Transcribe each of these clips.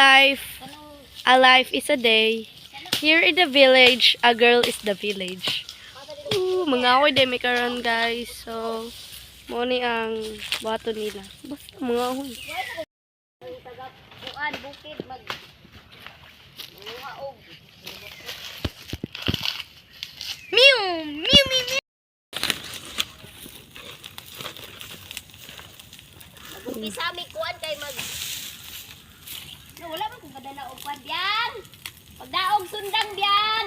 life, a life is a day. Here in the village, a girl is the village. Ooh, mga akoy day karon guys. So, mo ang bato nila. Basta mga taga buan bukid mag Mew! Mew, mew, mew! Mag-umpisa mi kuan kay mag No, wala man kung kadala og kuan biyan. Pagdaog sundang biyan.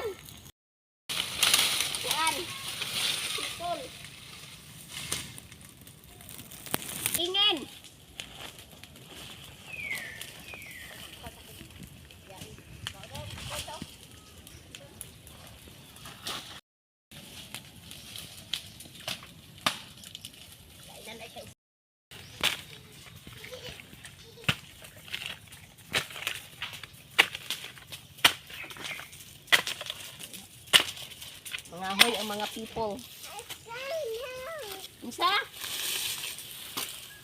Kuan. Pitol. Ingen. Mga hoy ang mga people. Isa?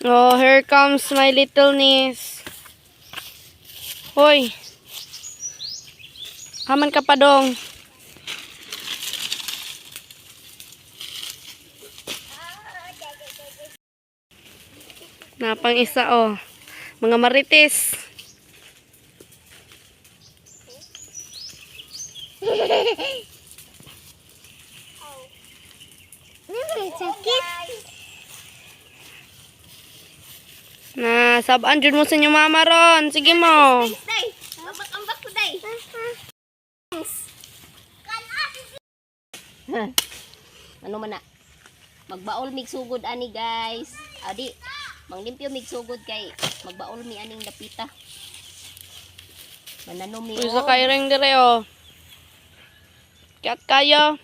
Oh, here comes my little niece. Hoy. Haman ka pa dong. Napang isa oh. Mga marites. Sakit. Na, sabaan dyan mo sa inyo mama ron. Sige mo. Day, ambak-ambak ko day. ano man na? Magbaol mig sugod ani guys. Adi, manglimpyo mig sugod kay magbaol mi aning dapita. Mananom mi Uy, sa kaireng dire oh. Kat kayo.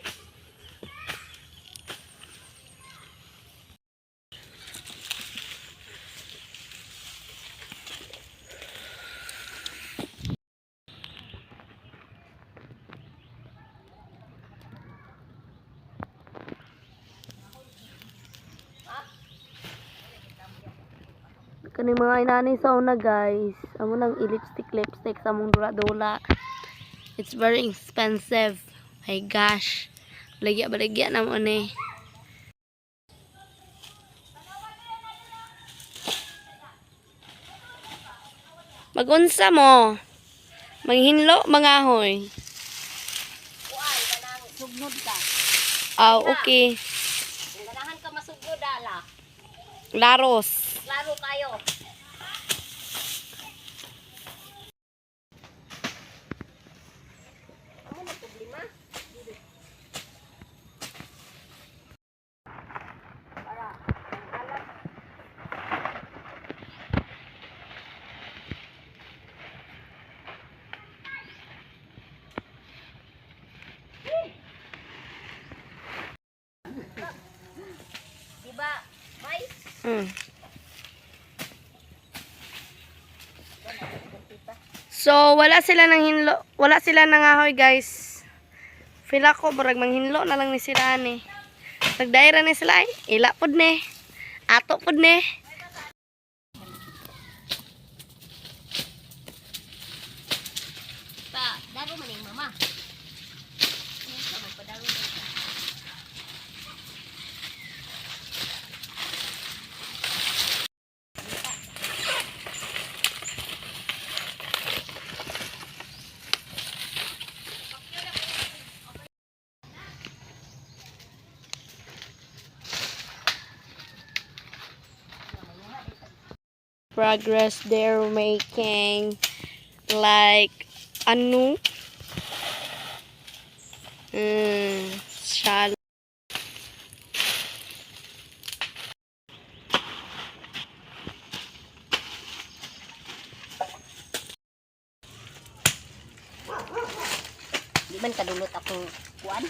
Kani mga inani sa una guys. Amo nang lipstick lipstick sa mong dula-dula. It's very expensive. My gosh. Balagya na mo ni. Magunsa mo. Manghinlo mga hoy. Sugnod ka. Aw, okay. Ganahan ka masugod ala. Laros. Klaro kayo. Mm. So, wala sila ng hinlo. Wala sila ng ahoy, guys. Feel ako, barag manghinlo na lang ni sila ni. Nagdaira ni sila ay. Ila pod ni. Ato pod ni. Pa, daro man yung mama. Ano ka magpadaro Progress they're making. Like, ano? Mm, shallow. Di man kadulot akong kuan.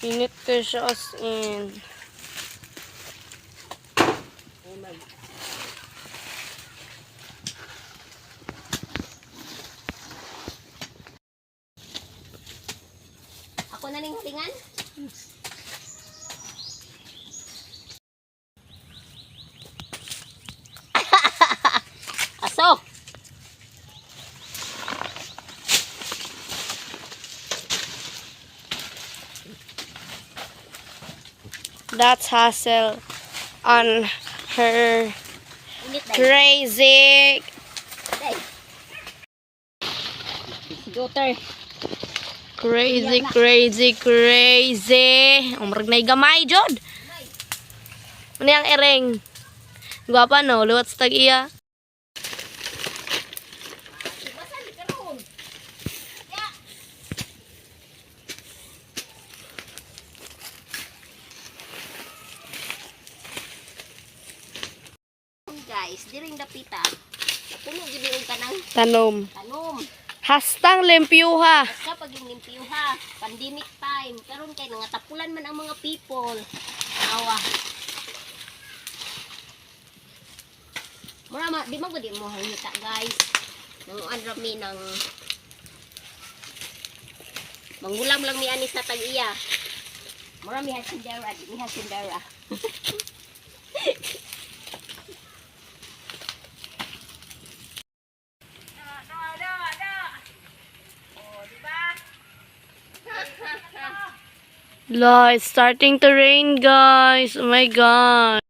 Init ko siya as in mag Ako na ning tingan? Aso. That's hassle on her crazy. Daughter. Crazy, crazy, crazy. Umrag na gamay, Jod. Ano yung ereng? Gwapa no, luwat sa tag-iya. Basan diring dapita. Puno gid yung kanang Tanom. tanom. Hastang lempyuha. Basta pag yung limpyo ha, pandemic time, karon kay nangatapulan man ang mga people. Awa. Mura ma, di man gud mo hangita guys. Nang rami ng Mangulam lang ni ani sa tag-iya. Mura mi hasindara, di mi hasindara. La, it's starting to rain, guys. Oh my God.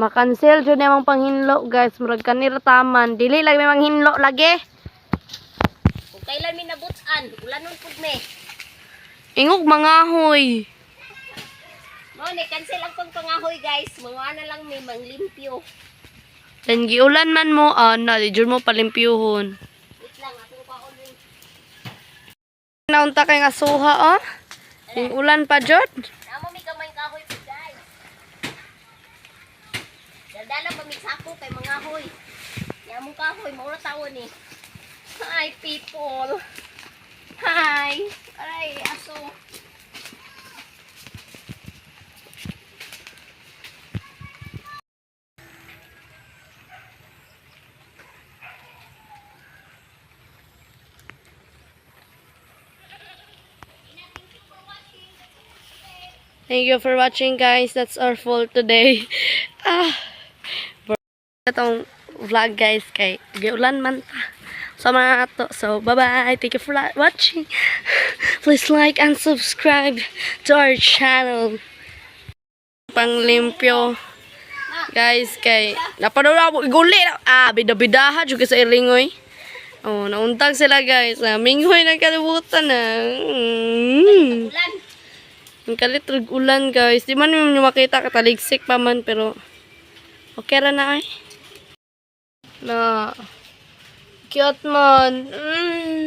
Makancel dyan namang panghinlo, guys. Murag kanira taman. Dili lang may manghinlo lagi. Kung kailan mi nabutan, ulanon pud me. Ingog mangahoy. Mo ni cancel ang pang pangahoy guys. Mga na lang may manglimpyo. Dan giulan man mo, ah, na, di dyan mo palimpyuhon. Wait lang, ako pa on rin. Naunta kay nga suha, oh. Yung ulan pa, Jod. Namo mi gamay kahoy po guys. Daldala pa mi sako kay mga hoy. Namo kahoy maura tawon ni. Hi people. Hi. Aray, aso. Thank you for watching, guys. That's our full today. Ah. Itong vlog, guys, kay giulan man ta. Mga ato. So, bye-bye. Thank you for watching. Please like and subscribe to our channel. Panglimpyo. Guys, kay napanood ako iguli na. Ah, bida-bidaha juga sa ilingoy. Oh, nauntag sila guys. Ah, minghoy na kalibutan na. Mm. Ang kalit ulan guys. Di man mo makita kataligsik pa man pero okay ra na ay. Na. Cute man. Mm.